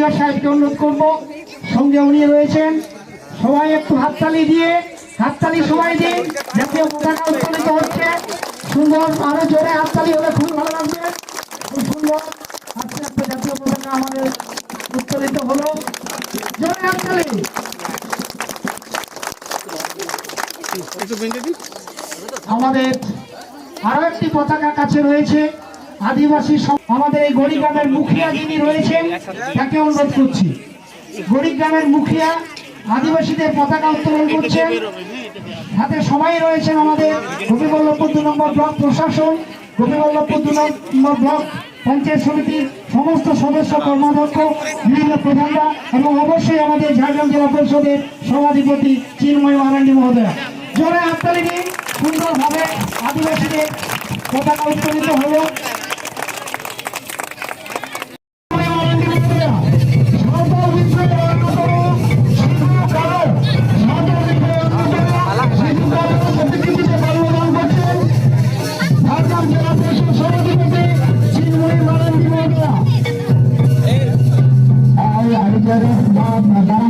BDO সাহেবকে অনুরোধ করব সঙ্গে উনি রয়েছেন। সবাই একটু হাততালি দিয়ে হাততালি সবাই দিন জাতীয় পতাকা উত্তোলিত হচ্ছে। সুন্দর আরও জোরে হাততালি হলে খুব ভালো লাগবে। খুব সুন্দর। আস্তে আস্তে জাতীয় পতাকা আমাদের উত্তোলিত হলো। জোরে হাততালি। আমাদের আরও একটি পতাকা কাছে রয়েছে। আদিবাসী আমাদের এই গরিব গ্রামের মুখিয়া যিনি রয়েছেন, তাকে অনুরোধ করছি। গরিব গ্রামের মুখিয়া আদিবাসীদের পতাকা উত্তোলন করছেন। সাথে সবাই রয়েছেন আমাদের গোপীবল্লভপুর দু নম্বর ব্লক প্রশাসন গোপীবল্লভপুর দু নম্বর ব্লক পঞ্চায়েত সমিতির সমস্ত সদস্য কর্মাধ্যক্ষ, বিভিন্ন প্রধানরা এবং অবশ্যই আমাদের ঝাড়গ্রাম জেলা পরিষদের সভাধিপতি চিন্ময় মারান্ডি মহোদয়। জোরে হাততালি সুন্দরভাবে আদিবাসীদের পতাকা উত্তোলিত হলো। गरीब बाप